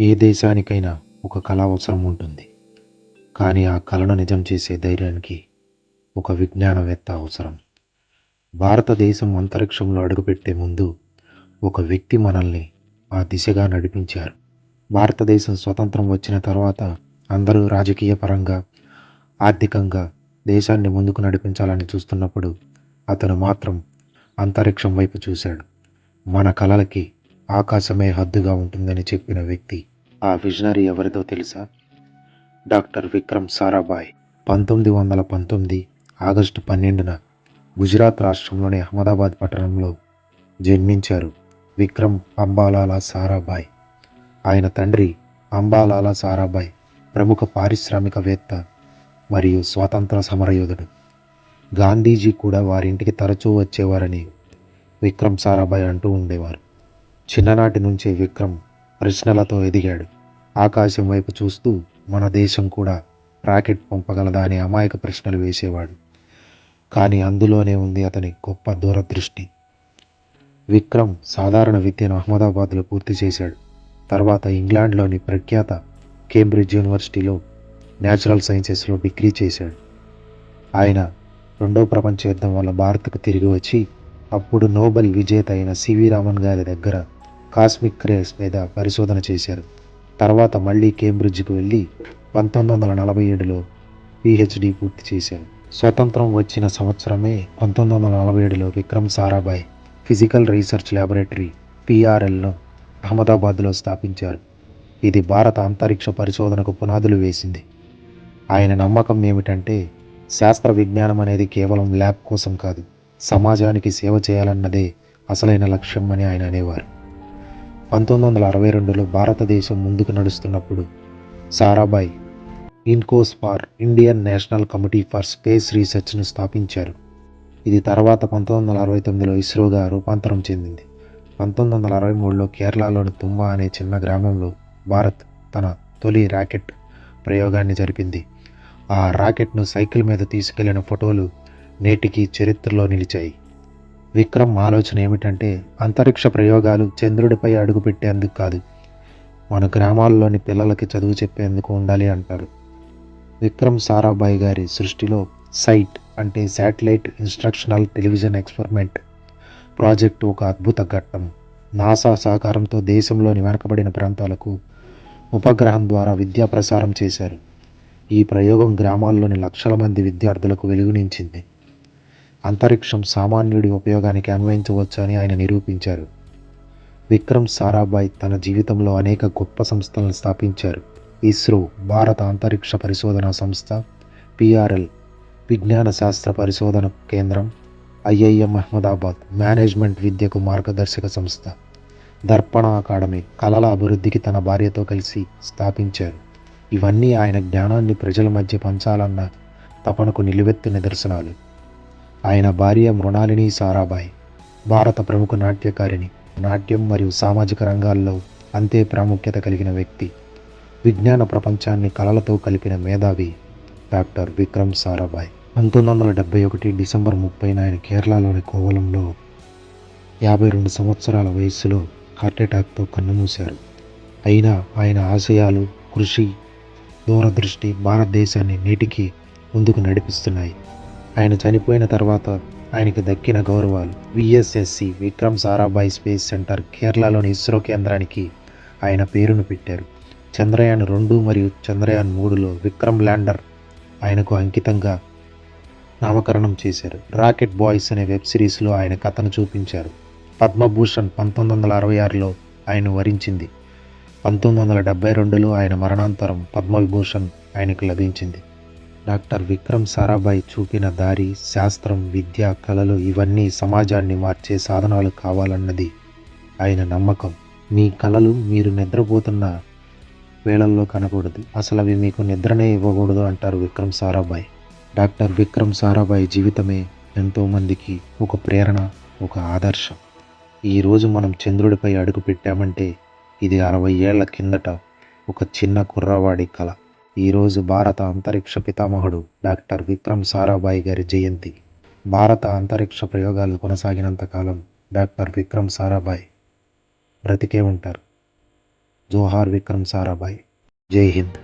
ఏ దేశానికైనా ఒక కళ అవసరం ఉంటుంది. కానీ ఆ కళను నిజం చేసే ధైర్యానికి ఒక విజ్ఞానవేత్త అవసరం. భారతదేశం అంతరిక్షంలో అడుగుపెట్టే ముందు ఒక వ్యక్తి మనల్ని ఆ దిశగా నడిపించారు. భారతదేశం స్వతంత్రం వచ్చిన తర్వాత అందరూ రాజకీయ పరంగా ఆర్థికంగా దేశాన్ని ముందుకు నడిపించాలని చూస్తున్నప్పుడు అతను మాత్రం అంతరిక్షం వైపు చూశాడు. మన కళలకి ఆకాశమే హద్దుగా ఉంటుందని చెప్పిన వ్యక్తి ఆ విజనరీ ఎవరిదో తెలుసా? డాక్టర్ విక్రమ్ సారాభాయ్. పంతొమ్మిది వందల పంతొమ్మిది ఆగస్టు పన్నెండున గుజరాత్ రాష్ట్రంలోని అహ్మదాబాద్ పట్టణంలో జన్మించారు విక్రమ్ అంబాలాల సారాభాయ్. ఆయన తండ్రి అంబాలాల సారాభాయ్ ప్రముఖ పారిశ్రామికవేత్త మరియు స్వాతంత్ర సమరయోధుడు. గాంధీజీ కూడా వారింటికి తరచూ వచ్చేవారని విక్రమ్ సారాభాయ్ అంటూ ఉండేవారు. చిన్ననాటి నుంచే విక్రమ్ ప్రశ్నలతో ఎదిగాడు. ఆకాశం వైపు చూస్తూ మన దేశం కూడా రాకెట్ పంపగలదా అని అమాయక ప్రశ్నలు వేసేవాడు. కానీ అందులోనే ఉంది అతని గొప్ప దూరదృష్టి. విక్రమ్ సాధారణ విద్యను అహ్మదాబాద్లో పూర్తి చేశాడు. తర్వాత ఇంగ్లాండ్లోని ప్రఖ్యాత కేంబ్రిడ్జ్ యూనివర్సిటీలో న్యాచురల్ సైన్సెస్లో డిగ్రీ చేశాడు. ఆయన రెండో ప్రపంచ యుద్ధం వల్ల భారత్కు తిరిగి వచ్చి అప్పుడు నోబెల్ విజేత అయిన సివి రామన్ గారి దగ్గర కాస్మిక్ రేస్ మీద పరిశోధన చేశారు. తర్వాత మళ్ళీ కేంబ్రిడ్జ్కి వెళ్ళి పంతొమ్మిది వందల నలభై ఏడులో పిహెచ్డి పూర్తి చేశారు. స్వతంత్రం వచ్చిన సంవత్సరమే పంతొమ్మిది వందల నలభై ఏడులో Vikram Sarabhai physical research laboratory పిఆర్ఎల్ను అహ్మదాబాద్లో స్థాపించారు. ఇది భారత అంతరిక్ష పరిశోధనకు పునాదులు వేసింది. ఆయన నమ్మకం ఏమిటంటే శాస్త్ర విజ్ఞానం అనేది కేవలం ల్యాబ్ కోసం కాదు సమాజానికి సేవ చేయాలన్నదే అసలైన లక్ష్యం అని ఆయన అనేవారు. పంతొమ్మిది వందల అరవై రెండులో భారతదేశం ముందుకు నడుస్తున్నప్పుడు Sarabhai INCOIS for Indian national committee for space రీసెర్చ్ను స్థాపించారు. ఇది తర్వాత పంతొమ్మిది వందల అరవై తొమ్మిదిలో ఇస్రోగా రూపాంతరం చెందింది. పంతొమ్మిది వందల అరవై మూడులో కేరళలోని తుమ్మ అనే చిన్న గ్రామంలో భారత్ తన తొలి రాకెట్ ప్రయోగాన్ని జరిపింది. ఆ రాకెట్ను సైకిల్ మీద తీసుకెళ్ళిన ఫోటోలు నేటికి చరిత్రలో నిలిచాయి. విక్రమ్ ఆలోచన ఏమిటంటే అంతరిక్ష ప్రయోగాలు చంద్రుడిపై అడుగుపెట్టేందుకు కాదు. మన గ్రామాల్లోని పిల్లలకి చదువు చెప్పేందుకు ఉండాలి అంటారు. విక్రమ్ సారాభాయ్ గారి సృష్టిలో సైట్ అంటే satellite instructional television experiment project ఒక అద్భుత ఘట్టం. నాసా సహకారంతో దేశంలోని వెనకబడిన ప్రాంతాలకు ఉపగ్రహం ద్వారా విద్యా ప్రసారం చేశారు. ఈ ప్రయోగం గ్రామాల్లోని లక్షల మంది విద్యార్థులకు వెలుగునించింది. అంతరిక్షం సామాన్యుడి ఉపయోగానికి అన్వయించవచ్చు అని ఆయన నిరూపించారు. విక్రమ్ సారాభాయ్ తన జీవితంలో అనేక గొప్ప సంస్థలను స్థాపించారు. ఇస్రో భారత అంతరిక్ష పరిశోధన సంస్థ పిఆర్ఎల్ విజ్ఞాన శాస్త్ర పరిశోధన కేంద్రం ఐఐఎం అహ్మదాబాద్ మేనేజ్మెంట్ విద్యకు మార్గదర్శక సంస్థ. దర్పణ అకాడమీ కళల అభివృద్ధికి తన భార్యతో కలిసి స్థాపించారు. ఇవన్నీ ఆయన జ్ఞానాన్ని ప్రజల మధ్య పంచాలన్న తపనకు నిలువెత్తు నిదర్శనాలు. ఆయన భార్య మృణాలిని సారాభాయ్. భారత ప్రముఖ నాట్యకారిణి నాట్యం మరియు సామాజిక రంగాల్లో అంతే ప్రాముఖ్యత కలిగిన వ్యక్తి. విజ్ఞాన ప్రపంచాన్ని కళలతో కలిపిన మేధావి డాక్టర్ విక్రమ్ సారాభాయ్. పంతొమ్మిది వందల డెబ్బై ఒకటి డిసెంబర్ ముప్పైన ఆయన కేరళలోని కోవలంలో యాభై రెండు సంవత్సరాల వయస్సులో హార్ట్అటాక్తో కన్నుమూశారు. అయినా ఆయన ఆశయాలు కృషి దూరదృష్టి భారతదేశాన్ని నేటికి ముందుకు నడిపిస్తున్నాయి. ఆయన చనిపోయిన తర్వాత ఆయనకు దక్కిన గౌరవాలు. VSSC Vikram Sarabhai space centre కేరళలోని ఇస్రో కేంద్రానికి ఆయన పేరును పెట్టారు. చంద్రయాన్ రెండు మరియు చంద్రయాన్ మూడులో విక్రమ్ ల్యాండర్ ఆయనకు అంకితంగా నామకరణం చేశారు. రాకెట్ బాయ్స్ అనే వెబ్ సిరీస్లో ఆయన కథను చూపించారు. పద్మభూషణ్ పంతొమ్మిది వందల అరవై ఆరులో ఆయన వరించింది. పంతొమ్మిది వందల డెబ్బై రెండులో ఆయన మరణాంతరం పద్మవిభూషణ్ ఆయనకు లభించింది. డాక్టర్ విక్రమ్ సారాభాయ్ చూపిన దారి శాస్త్రం విద్య కళలు ఇవన్నీ సమాజాన్ని మార్చే సాధనాలు కావాలన్నది ఆయన నమ్మకం. మీ కళలు మీరు నిద్రపోతున్న వేళల్లో కనకూడదు. అసలు అవి మీకు నిద్రనే ఇవ్వకూడదు అంటారు విక్రమ్ సారాభాయ్. డాక్టర్ విక్రమ్ సారాభాయ్ జీవితమే ఎంతోమందికి ఒక ప్రేరణ ఒక ఆదర్శం. ఈరోజు మనం చంద్రుడిపై అడుగు పెట్టామంటే ఇది అరవై ఏళ్ళ కిందట ఒక చిన్న కుర్రవాడి కళ. ఈరోజు భారత అంతరిక్ష పితామహుడు డాక్టర్ విక్రమ్ సారాభాయ్ గారి జయంతి. భారత అంతరిక్ష ప్రయోగాలు కొనసాగినంత కాలం డాక్టర్ విక్రమ్ సారాభాయ్ బ్రతికే ఉంటారు. జోహార్ విక్రమ్ సారాభాయ్. జై హింద్.